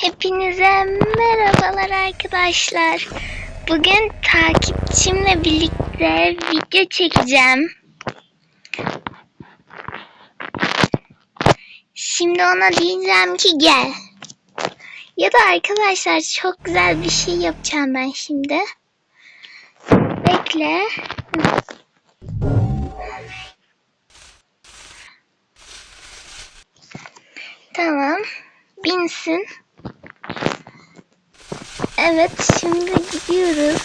Hepinize merhabalar arkadaşlar. Bugün takipçimle birlikte video çekeceğim. Şimdi ona diyeceğim ki gel. Ya da arkadaşlar çok güzel bir şey yapacağım ben şimdi. Bekle. Evet, şimdi gidiyoruz.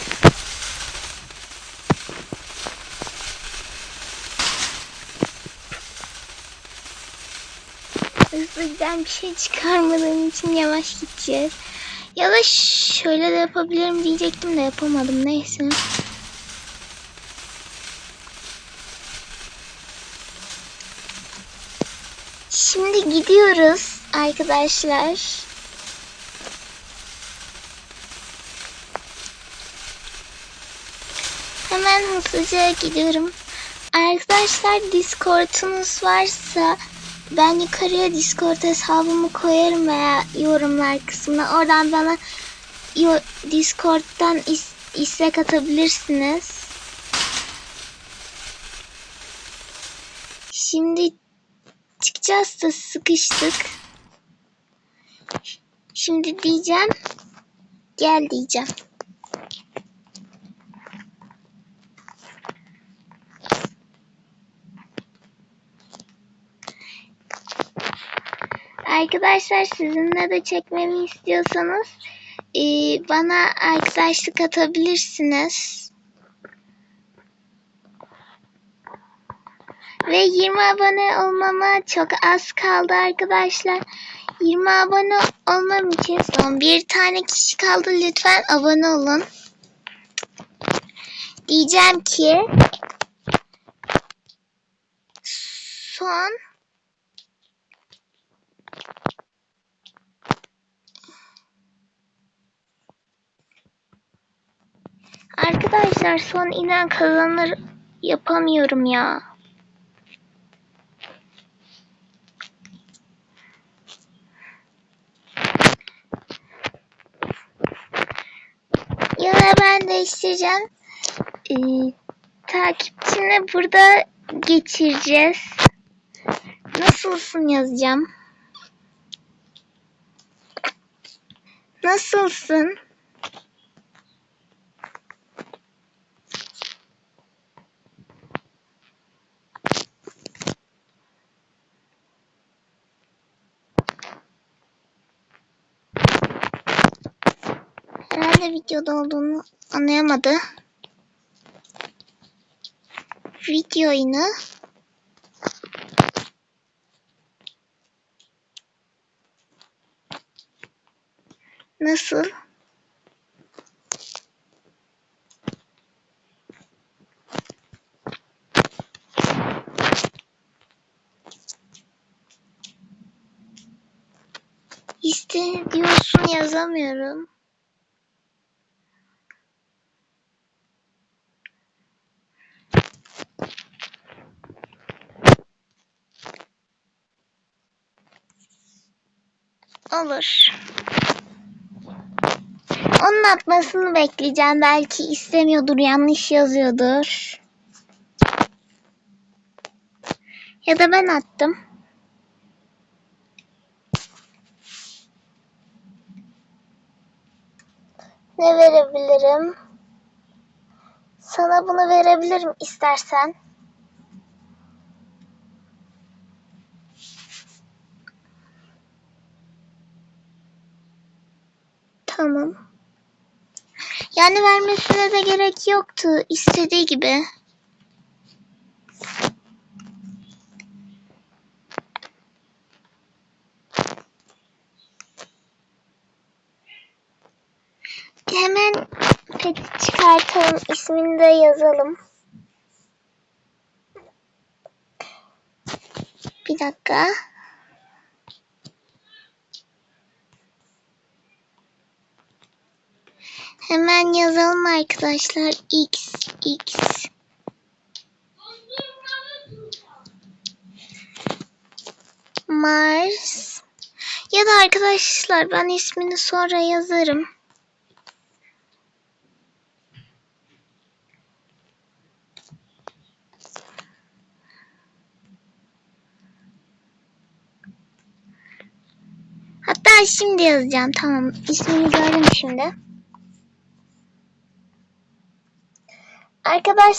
Hızlıdan bir şey çıkarmadığım için yavaş gideceğiz. Ya da şöyle de yapabilirim diyecektim de yapamadım. Neyse. Şimdi gidiyoruz arkadaşlar. Hemen hızlıca gidiyorum. Arkadaşlar Discord'unuz varsa ben yukarıya Discord hesabımı koyarım veya yorumlar kısmına. Oradan bana Discord'dan is- istek atabilirsiniz. Şimdi çıkacağız da sıkıştık. Şimdi diyeceğim. Gel diyeceğim. Arkadaşlar sizinle de çekmemi istiyorsanız e, bana arkadaşlık atabilirsiniz. Ve 20 abone olmama çok az kaldı arkadaşlar. 20 abone olmam için son bir tane kişi kaldı. Lütfen abone olun. Diyeceğim ki son Arkadaşlar son inen kazanır yapamıyorum ya. Ya ben değiştireceğim. Ee, takipçini burada geçireceğiz. Nasılsın yazacağım. Nasılsın? Herhalde videoda olduğunu anlayamadı. Video oyunu. Nasıl? Olur. Onun atmasını bekleyeceğim. Belki istemiyordur, yanlış yazıyordur. Ya da ben attım. Ne verebilirim? Sana bunu verebilirim istersen. Tamam. Yani vermesine de gerek yoktu. istediği gibi. Hemen pet çıkartalım. ismini de yazalım. Bir dakika. Hemen yazalım arkadaşlar. X X Mars Ya da arkadaşlar ben ismini sonra yazarım. Hatta şimdi yazacağım. Tamam. İsmini gördüm şimdi. Arkadaş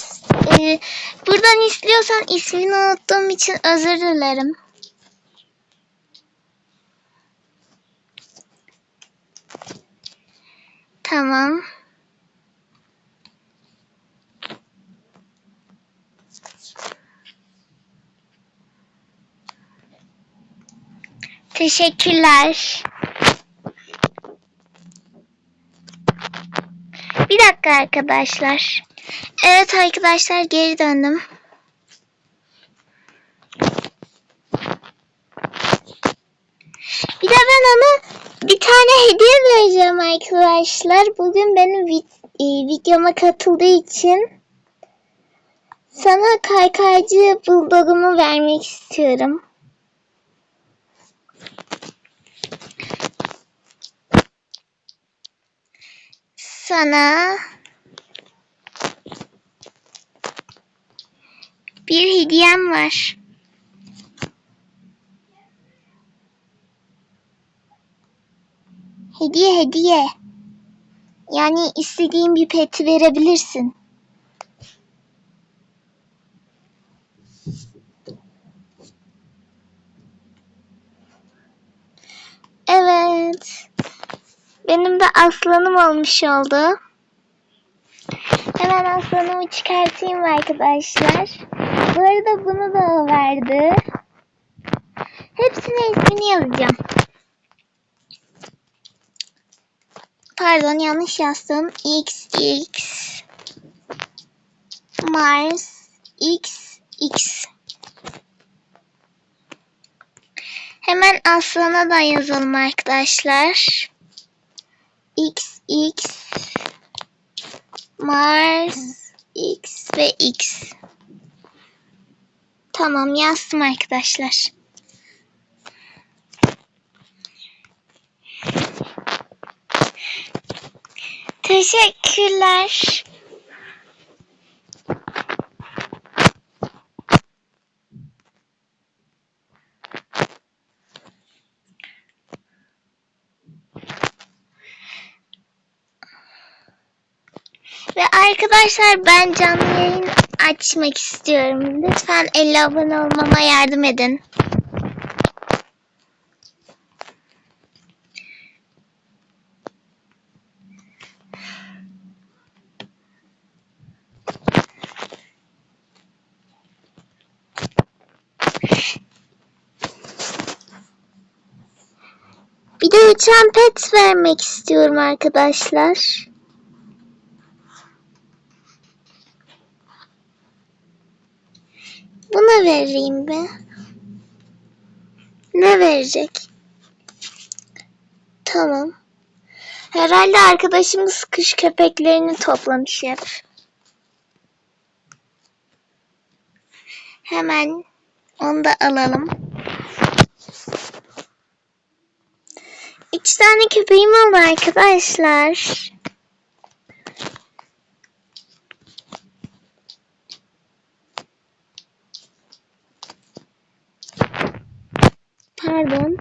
e, buradan izliyorsan ismini unuttuğum için özür dilerim. Tamam. Teşekkürler. Bir dakika arkadaşlar. Evet arkadaşlar geri döndüm. Bir de ben ona bir tane hediye vereceğim arkadaşlar. Bugün benim vid- e, videoma katıldığı için sana kaykaycı buldogumu vermek istiyorum. Sana bir hediyem var. Hediye hediye. Yani istediğin bir peti verebilirsin. Evet. Benim de aslanım olmuş oldu. Hemen aslanımı çıkartayım arkadaşlar. Bu arada bunu da verdi. Hepsine ismini yazacağım. Pardon yanlış yazdım. XX Mars XX Hemen aslana da yazalım arkadaşlar. XX Mars X ve X. Tamam yazdım arkadaşlar. Teşekkürler. Ve arkadaşlar ben canlı yayın açmak istiyorum. Lütfen 50 abone olmama yardım edin. Bir de uçan pet vermek istiyorum arkadaşlar. Vereyim be. Ne verecek? Tamam. Herhalde arkadaşımız kış köpeklerini toplamış hep. Hemen onu da alalım. İki tane köpeğim oldu arkadaşlar. Pardon.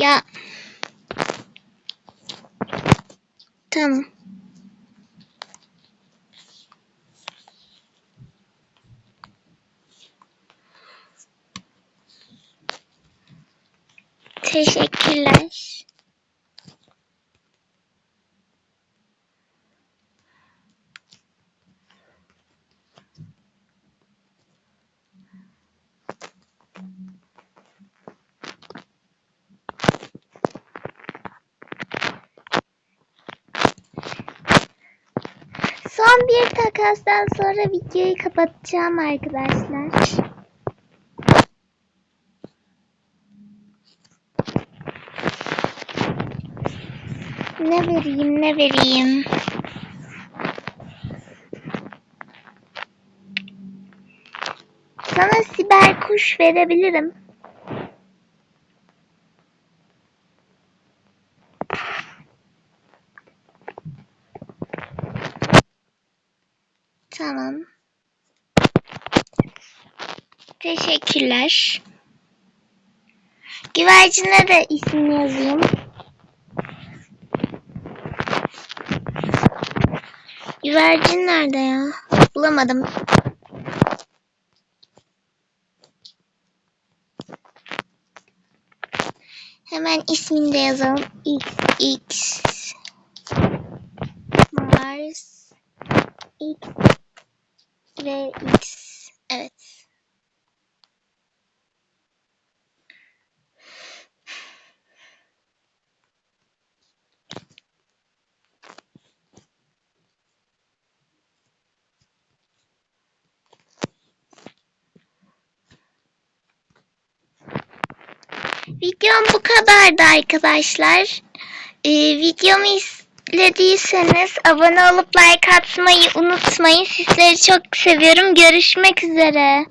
Ya. Tamam. Teşekkürler. Son bir takastan sonra videoyu kapatacağım arkadaşlar. Ne vereyim ne vereyim. Sana siber kuş verebilirim. Tamam. Teşekkürler. Güvercine de isim yazayım. Güvercin nerede ya? Bulamadım. Hemen ismini de yazalım. X X Mars X ve X. Evet. Videom bu kadardı arkadaşlar. Ee, videomu izlediyseniz abone olup like atmayı unutmayın. Sizleri çok seviyorum. Görüşmek üzere.